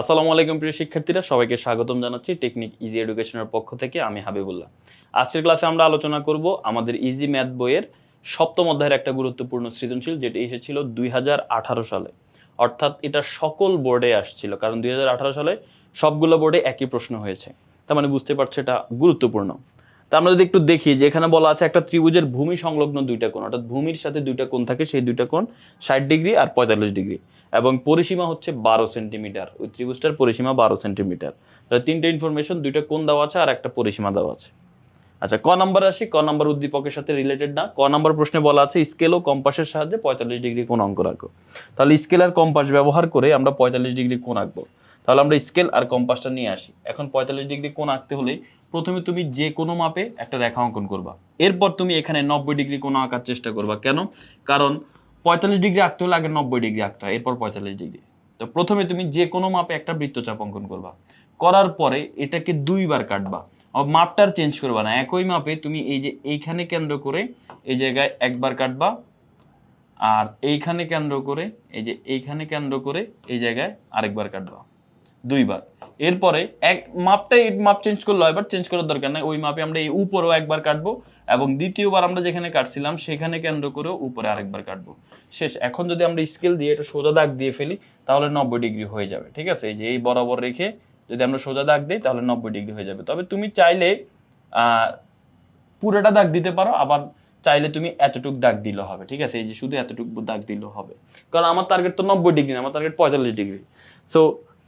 আসসালামু আলাইকুম প্রিয় শিক্ষার্থীরা, সবাইকে স্বাগতম জানাচ্ছি টেকনিক ইজি এডুকেশনের পক্ষ থেকে, আমি হাবিবুল্লাহ। আজকের ক্লাসে আমরা আলোচনা করব আমাদের ইজি ম্যাথ বইয়ের সপ্তম অধ্যায়ের একটা গুরুত্বপূর্ণ সৃজনশীল, যেটি এসেছিল দুই সালে। অর্থাৎ এটা সকল বোর্ডে আসছিল, কারণ দুই হাজার আঠারো সালে সবগুলো বোর্ডে একই প্রশ্ন হয়েছে। তার মানে বুঝতে পারছ এটা গুরুত্বপূর্ণ। তা আমরা যদি একটু দেখি যে এখানে বলা আছে একটা ত্রিভুজের ভূমি সংলগ্ন দুইটা কোণ, অর্থাৎ ভূমির সাথে দুইটা কোণ থাকে, সেই দুইটা কোণ ষাট ডিগ্রি আর পঁয়তাল্লিশ ডিগ্রি। এবং পরিসীমা হচ্ছে বারো সেন্টিমিটার। ওই ত্রিভুজটার পরিসীমা বারো সেন্টিমিটার। তাহলে তিনটে ইনফরমেশন দুইটা কোন দেওয়া আছে আর একটা পরিসীমা দেওয়া আছে। আচ্ছা ক নাম্বার আসি? ক নাম্বার উদ্দীপকের সাথে রিলেটেড না। ক নাম্বার প্রশ্নে বলা আছে স্কেল ও কম্পাসের সাহায্যে পঁয়তাল্লিশ ডিগ্রি কোণ অঙ্ক রাখো। তাহলে স্কেল আর কম্পাস ব্যবহার করে আমরা পঁয়তাল্লিশ ডিগ্রি কোণ আঁকবো। তাহলে আমরা স্কেল আর কম্পাসটা নিয়ে আসি। এখন পঁয়তাল্লিশ ডিগ্রি কোণ আঁকতে হলে প্রথমে তুমি যে কোনো মাপে একটা রেখা অঙ্কন করবা। এরপর তুমি এখানে নব্বই ডিগ্রি কোণ আঁকার চেষ্টা করবা। কেন? কারণ পঁয়তাল্লিশ ডিগ্রি আঁকতে হলে আগে নব্বই ডিগ্রি আঁকতে হয়, এরপর পঁয়তাল্লিশ ডিগ্রি। তো প্রথমে তুমি যে কোনো মাপে একটা বৃত্তচাপ অঙ্কন করবা। করার পরে এটাকে দুইবার কাটবা। মাপটার চেঞ্জ করবা না। একই মাপে তুমি এই যে এইখানে কেন্দ্র করে এই জায়গায় একবার কাটবা আর এইখানে কেন্দ্র করে এই যে এইখানে কেন্দ্র করে এই জায়গায় আরেকবার কাটবা। দুইবার। এরপরে এক মাপটা এই মাপ চেঞ্জ করলে এবার চেঞ্জ করার দরকার নাই। ওই মাপে আমরা এই উপরেও একবার কাটবো এবং দ্বিতীয়বার আমরা যেখানে কাটছিলাম, সেখানে কেন্দ্র করেও উপরে আরেকবার কাটবো। শেষ, এখন যদি আমরা স্কেল দিয়ে এটা সোজা দাগ দিয়ে ফেলি, তাহলে নব্বই ডিগ্রি হয়ে যাবে, ঠিক আছে? এই যে এই বরাবর রেখে যদি আমরা সোজা দাগ দিই, তাহলে নব্বই ডিগ্রি হয়ে যাবে। তবে তুমি চাইলে পুরোটা দাগ দিতে পারো, আবার চাইলে তুমি এতটুক দাগ দিলে হবে, ঠিক আছে? এই যে শুধু এতটুকু দাগ দিলেও হবে। কারণ আমার টার্গেট তো নব্বই ডিগ্রি আমার টার্গেট পঁয়তাল্লিশ ডিগ্রি। সো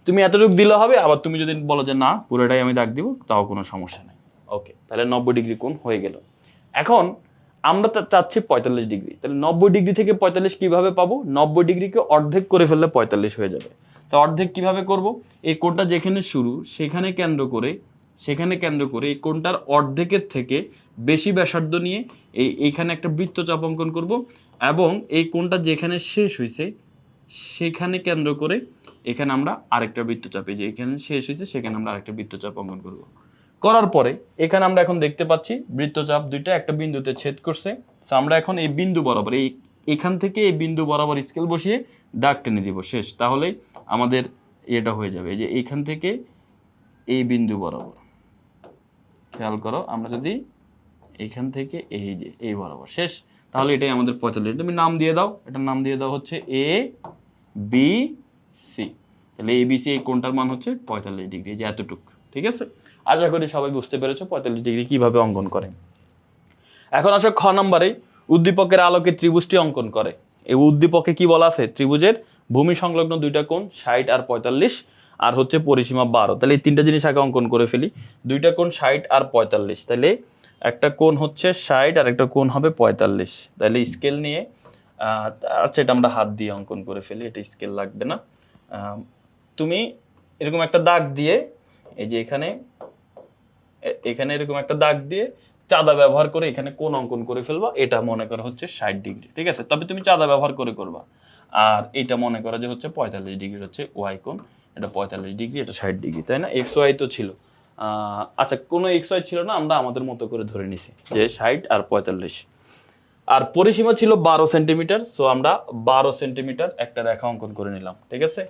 তুমি এতটুকু দিলে হবে, আবার তুমি যদি বলো যে না, পুরোটাই আমি দাগ দিব, তাও কোনো সমস্যা নেই। ওকে তাহলে নব্বই ডিগ্রি কোণ হয়ে গেল। এখন আমরা চাচ্ছি পঁয়তাল্লিশ ডিগ্রি। তাহলে নব্বই ডিগ্রি থেকে পঁয়তাল্লিশ কীভাবে পাবো? নব্বই ডিগ্রিকে অর্ধেক করে ফেললে পঁয়তাল্লিশ হয়ে যাবে। তো অর্ধেক কীভাবে করব? এই কোণটা যেখানে শুরু, সেখানে কেন্দ্র করে, সেখানে কেন্দ্র করে এই কোণটার অর্ধেকের থেকে বেশি ব্যাসার্ধ নিয়ে এই, এইখানে একটা বৃত্তচাপ অঙ্কন করব এবং এই কোণটা যেখানে শেষ হয়েছে সেখানে কেন্দ্র করে এখানে আমরা আরেকটা বৃত্তচাপ, এই যে এখানে শেষ হয়েছে সেখানে আমরা আরেকটা বৃত্তচাপ অঙ্কন করব। করার পরে এখানে আমরা এখন দেখতে পাচ্ছি বৃত্তচাপ দুইটা একটা বিন্দুতে ছেদ করছে। তো আমরা এখন এই বিন্দু বরাবর, এই এখান থেকে এই বিন্দু বরাবর স্কেল বসিয়ে দাগ টেনে দিব, শেষ। তাহলেই আমাদের এটা হয়ে যাবে যে এইখান থেকে এই বিন্দু বরাবর। খেয়াল করো, আমরা যদি এখান থেকে এই যে, এই বরাবর, শেষ। তাহলে এটাই আমাদের পঁয়তাল্লিশ। তুমি নাম দিয়ে দাও, এটার নাম দিয়ে দাও হচ্ছে এ বি সি তাহলে এ বি সি এই কোনটার মান হচ্ছে পঁয়তাল্লিশ ডিগ্রি যে এতটুক। ঠিক আছে? আশা করি সবাই বুঝতে পেরেছ পঁয়তাল্লিশ ডিগ্রি কীভাবে অঙ্কন করে। এখন আসো খ নম্বরে, উদ্দীপকের আলোকে ত্রিভুজটি অঙ্কন করে। এই উদ্দীপকে কি বলা আছে? ত্রিভুজের ভূমি সংলগ্ন দুইটা কোণ, ষাট আর পঁয়তাল্লিশ, আর হচ্ছে পরিসীমা বারো। তাহলে এই তিনটা জিনিস আগে অঙ্কন করে ফেলি। দুইটা কোণ, ষাট আর পঁয়তাল্লিশ। তাহলে একটা কোণ হচ্ছে ষাট, আর একটা কোণ হবে পঁয়তাল্লিশ। তাহলে স্কেল নিয়ে আচ্ছা এটা আমরা হাত দিয়ে অঙ্কন করে ফেলি। এটা স্কেল লাগবে না। তুমি এরকম একটা দাগ দিয়ে এই যে এখানে এখানে এরকম একটা দাগ দিয়ে চাঁদা ব্যবহার করে এখানে কোন অঙ্কন করে ফেলবা, এটা মনে করা হচ্ছে ষাট ডিগ্রি, ঠিক আছে? তবে তুমি চাঁদা ব্যবহার করে করবা। আর এটা মনে করা যে হচ্ছে পঁয়তাল্লিশ ডিগ্রি হচ্ছে ওয়াই কোণ, এটা পঁয়তাল্লিশ ডিগ্রি, এটা ষাট ডিগ্রি, তাই না? এক্স ওয়াই তো ছিল। আচ্ছা কোনো এক্স ওয়াই ছিল না, আমরা আমাদের মতো করে ধরে নিছি যে ষাট আর পঁয়তাল্লিশ। আর পরিসীমা ছিল বারো সেন্টিমিটার সো আমরা বারো সেন্টিমিটার একটা রেখা অঙ্কন করে নিলাম, ঠিক আছে?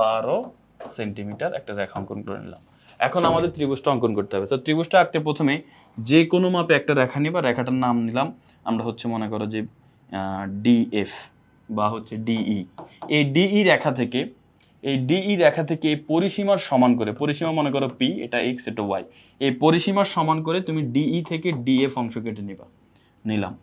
বারো সেন্টিমিটার একটা রেখা অঙ্কন করে নিলাম। এখন আমাদের ত্রিভুজটা অঙ্কন করতে হবে। তো ত্রিভুজটা আঁকতে প্রথমে যে কোনো মাপে একটা রেখা নিবা, রেখাটার নাম নিলাম। আমরা হচ্ছে মনে করো যে ডিএফ বা হচ্ছে ডিই। এই ডিই রেখা থেকে, এই ডিই রেখা থেকে এই পরিসীমার সমান করে, পরিসীমা মনে করো পি, এটা এক্স এটা ওয়াই এই পরিসীমার সমান করে তুমি ডিই থেকে ডিএফ অংশ কেটে নিবা। নিলাম।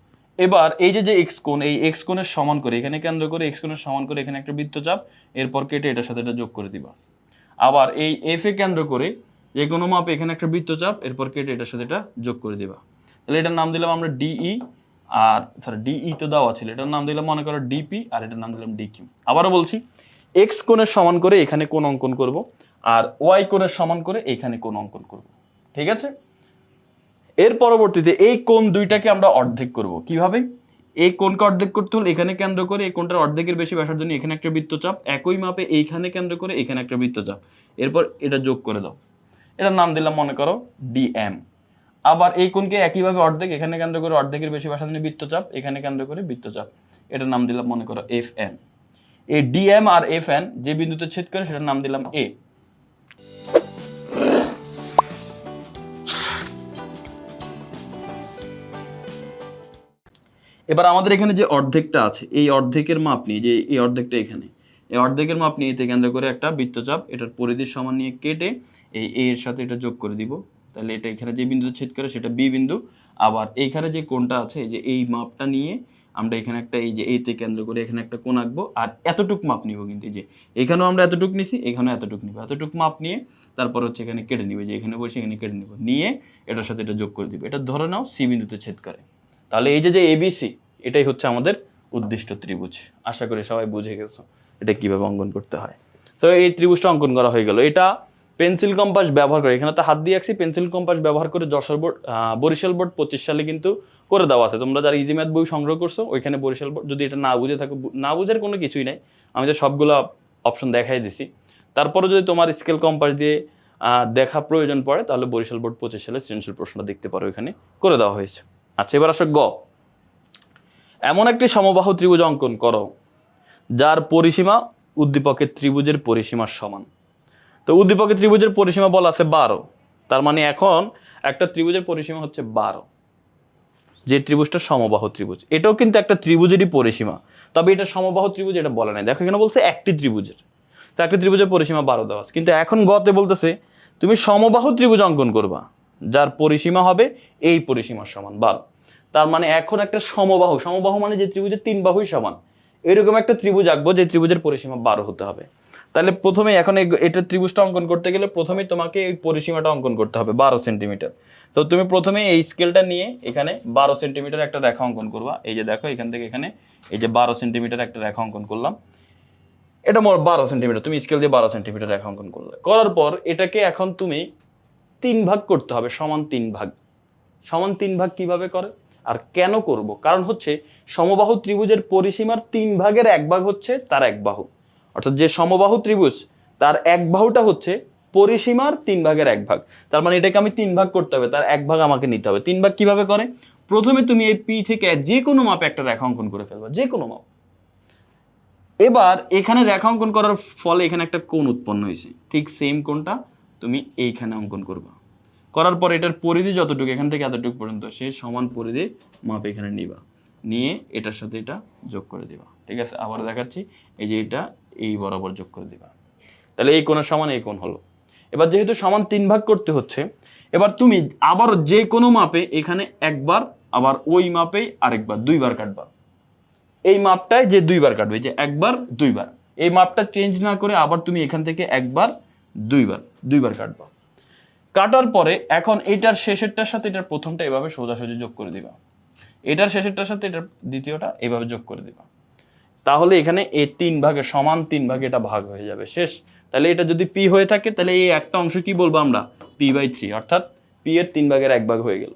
এবার এই যে যে এক্স কোণ, এই এক্স কোণের সমান করে, এখানে কেন্দ্র করে এক্স কোণের সমান করে এখানে একটা বৃত্তচাপ, এরপর কেটে এটার সাথে এটা যোগ করে দিবা। আবার এই এফ এ কেন্দ্র করে যে কোনো মাপে এখানে একটা বৃত্তচাপ, এরপর কেটে এটার সাথে এটা যোগ করে দিবা। তাহলে এটার নাম দিলাম আমরা ডিই আর সরি ডিই তো দেওয়া ছিল। এটার নাম দিলাম মনে করো ডিপি আর এটার নাম দিলাম ডিকিউ আবারও বলছি এক্স কোণের সমান করে এখানে কোন অঙ্কন করব আর ওয়াই কোণের সমান করে এখানে কোন অঙ্কন করব। ঠিক আছে? এর পরবর্তীতে এই কোণ দুইটাকে আমরা অর্ধেক করব। কীভাবে? এই কোণকে অর্ধেক করতে হলে এখানে কেন্দ্র করে এই কোণটার অর্ধেকের বেশি ব্যাসার্ধ নিয়ে এখানে একটা বৃত্তচাপ, একই মাপে এইখানে কেন্দ্র করে, এখানে একটা বৃত্তচাপ। এরপর এটা যোগ করে দাও। এটার নাম দিলাম, মনে করো, ডিএম। আবার এই কোণকে একইভাবে অর্ধেক, এখানে কেন্দ্র করে অর্ধেকের বেশি ব্যাসার্ধ নিয়ে বৃত্তচাপ, এখানে কেন্দ্র করে বৃত্তচাপ। এটার নাম দিলাম, মনে করো এফ এন এই ডিএম আর এফ এন যে বিন্দুতে ছেদ করে, সেটার নাম দিলাম, এ। এবার আমাদের এখানে যে অর্ধেকটা আছে, এই অর্ধেকের মাপ নিয়ে, যে এই অর্ধেকটা এখানে, এই অর্ধেকের মাপ নিয়ে এতে কেন্দ্র করে একটা বৃত্তচাপ, এটার পরিধির সমান নিয়ে কেটে এই এ এর সাথে এটা যোগ করে দিব। তাহলে এটা এখানে যে বিন্দু ছেদ করে, সেটা বি বিন্দু। আবার এইখানে যে কোনটা আছে, এই যে এই মাপটা নিয়ে আমরা এখানে একটা, এই যে এইতে কেন্দ্র করে এখানে একটা কোণ আঁকবো, আর এতটুক মাপ নিব কিন্তু যে এখানেও আমরা এতটুক নিছি, এখানেও এতটুক নিব। এতটুক মাপ নিয়ে তারপর হচ্ছে এখানে কেটে নিবে যে এখানে বসে এখানে কেটে নিব। নিয়ে এটার সাথে এটা যোগ করে দিবে। এটা ধরে নাও সি বিন্দুতে ছেদ করে। তাহলে এই যে যে এবিসি এটাই হচ্ছে আমাদের উদ্দিষ্ট ত্রিভুজ। আশা করি সবাই বুঝে গেছো এটা কীভাবে অঙ্কন করতে হয়। তো এই ত্রিভুজটা অঙ্কন করা হয়ে গেল। এটা পেন্সিল কম্পাস ব্যবহার করে, এখানে তো হাত দিয়ে আঁকছি, পেন্সিল কম্পাস ব্যবহার করে যশোর বোর্ড বরিশাল বোর্ড পঁচিশ সালে কিন্তু করে দেওয়া আছে। তোমরা যারা ইজি ম্যাথ বই সংগ্রহ করছ, ওইখানে বরিশাল বোর্ড, যদি এটা না বুঝে থাকো না বুঝার কোনো কিছুই নাই। আমি তো সবগুলো অপশন দেখাই দিছি। তারপরে যদি তোমার স্কেল কম্পাস দিয়ে দেখা প্রয়োজন পড়ে, তাহলে বরিশাল বোর্ড পঁচিশ সালে সৃজনশীল প্রশ্নটা দেখতে পারো, এখানে করে দেওয়া হয়েছে। আচ্ছা এবার আসো গ। এমন একটি সমবাহু ত্রিভুজ অঙ্কন করো, যার পরিসীমা উদ্দীপকের ত্রিভুজের পরিসীমার সমান। তো উদ্দীপকের ত্রিভুজের পরিসীমা বলা আছে বারো, তার মানে এখন একটা ত্রিভুজের পরিসীমা হচ্ছে বারো, যে ত্রিভুজটা সমবাহু ত্রিভুজ। এটাও কিন্তু একটা ত্রিভুজেরই পরিসীমা, তবে এটা সমবাহু ত্রিভুজ এটা বলা নাই। দেখো, এখানে বলছে একটি ত্রিভুজের। তো একটি ত্রিভুজের পরিসীমা বারো দেওয়া কিন্তু এখন গতে বলতেছে, তুমি সমবাহু ত্রিভুজ অঙ্কন করবা। যার পরিসীমা হবে এই পরিসীমার সমান বারো। তার মানে এখন একটা সমবাহু সমবাহু মানে যে ত্রিভুজের তিন বাহুই সমান। এরকম একটা ত্রিভুজ আঁকবো যে ত্রিভুজের পরিসীমা বারো হতে হবে। তাহলে প্রথমে এখন এটা ত্রিভুজটা অঙ্কন করতে গেলে প্রথমেই তোমাকে এই পরিসীমাটা অঙ্কন করতে হবে বারো সেন্টিমিটার। তো তুমি প্রথমে এই স্কেলটা নিয়ে এখানে বারো সেন্টিমিটার একটা রেখা অঙ্কন করবা। এই যে দেখো এখান থেকে এখানে এই যে বারো সেন্টিমিটার একটা রেখা অঙ্কন করলাম। এটা বারো সেন্টিমিটার, তুমি স্কেল দিয়ে বারো সেন্টিমিটার রেখা অঙ্কন করলে। করার পর এটাকে এখন তুমি তিন ভাগ করতে হবে, সমান তিন ভাগ। সমান তিন ভাগ কীভাবে করে? আর কেন করব? কারণ হচ্ছে সমবাহু ত্রিভুজের পরিসীমার তিন ভাগের এক ভাগ হচ্ছে তার এক বাহু। অর্থাৎ যে সমবাহু ত্রিভুজ, তার এক বাহুটা হচ্ছে পরিসীমার তিন ভাগের এক ভাগ। তার মানে এটাকে আমি তিন ভাগ করতে হবে, তার এক ভাগ আমাকে নিতে হবে। তিন ভাগ কীভাবে করে? প্রথমে তুমি এই পি থেকে যে কোনো মাপে একটা রেখা অঙ্কন করে ফেলবা, যে কোনো মাপ। এবার এখানে রেখা অঙ্কন করার ফলে এখানে একটা কোণ উৎপন্ন হয়েছে। ঠিক সেম কোণটা তুমি এইখানে অঙ্কন করবা। করার পর এটার পরিধি যতটুকু, এখান থেকে এতটুকু পর্যন্ত সে সমান পরিধি মাপ এখানে নিবা। নিয়ে এটার সাথে এটা যোগ করে দিবা। ঠিক আছে? আবার দেখাচ্ছি। এই যে এটা, এই বরাবর যোগ করে দিবা। তাহলে এই কোণের সমান, এই কোণ হলো। এবার যেহেতু সমান তিন ভাগ করতে হচ্ছে, এবার তুমি আবার যে কোনো মাপে এখানে একবার, আবার ওই মাপেই আরেকবার, দুইবার কাটবা। এই মাপটায় যে দুইবার কাটবে, যে একবার, দুইবার। এই মাপটা চেঞ্জ না করে আবার তুমি এখান থেকে একবার দুইবার দুইবার কাটবা। কাটার পরে এখন এটার শেষেরটার সাথে এটার প্রথমটা এভাবে সোজাসুজি যোগ করে দিবা। এটার শেষেরটার সাথে এটার দ্বিতীয়টা এভাবে যোগ করে দিবা। তাহলে এখানে এই তিন ভাগে সমান তিন ভাগে এটা ভাগ হয়ে যাবে। শেষ। তাহলে এটা যদি পি হয়ে থাকে, তাহলে এই একটা অংশ কি বলব আমরা? P by three. অর্থাৎ পি এর তিন ভাগের এক ভাগ হয়ে গেল।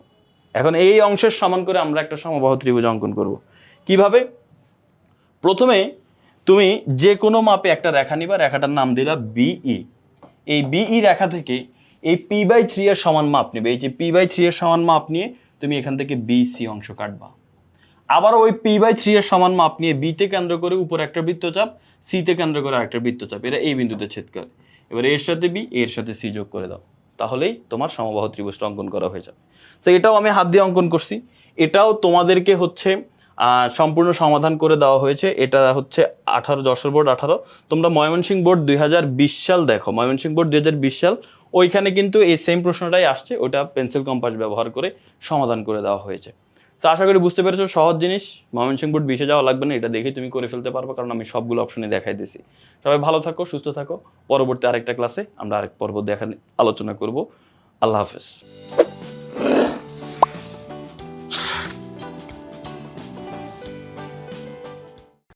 এখন এই অংশের সমান করে আমরা একটা সমবাহু ত্রিভুজ অঙ্কন করব। কীভাবে? প্রথমে তুমি যে কোনো মাপে একটা রেখা নিবা, রেখাটার নাম দিলা বিই এই বিই রেখা থেকে এই পি বাই থ্রি এর সমান মাপ নেবে। এই যে পি বাই থ্রি এর সমান মাপ নিয়ে তুমি এখান থেকে বি সি অংশ কাটবা। আবার ওই পি বাই থ্রি এর সমান মাপ নিয়ে বিতে কেন্দ্র করে উপর একটা বৃত্তচাপ সিতে কেন্দ্র করে আরেকটা বৃত্তচাপ। এরা এই বিন্দুতে ছেদ করে। এবার এর সাথে বি এর সাথে সি যোগ করে দাও। তাহলেই তোমার সমবাহু ত্রিভুজটা অঙ্কন করা হয়ে যাবে। তো এটাও আমি হাত দিয়ে অঙ্কন করছি। এটাও তোমাদেরকে হচ্ছে সম্পূর্ণ সমাধান করে দেওয়া হয়েছে। এটা হচ্ছে আঠারো, যশোর বোর্ড আঠারো। তোমরা ময়মনসিংহ বোর্ড দুই সাল দেখো। ময়মনসিংহ বোর্ড দুই সাল, ওইখানে কিন্তু এই সেম প্রশ্নটাই আসছে। ওটা পেন্সিল কম্পাস ব্যবহার করে সমাধান করে দেওয়া হয়েছে। তো আশা করি বুঝতে পেরেছ, সহজ জিনিস। ময়মনসিংহ বোর্ড বিশে যাওয়া লাগবে না, এটা দেখেই তুমি করে ফেলতে পারবে, কারণ আমি সবগুলো অপশনে দেখাই দিছি সবাই ভালো থাকো, সুস্থ থাকো। পরবর্তী আরেকটা ক্লাসে আমরা আরেক পর্ব দেখা আলোচনা করব। আল্লাহ হাফেজ।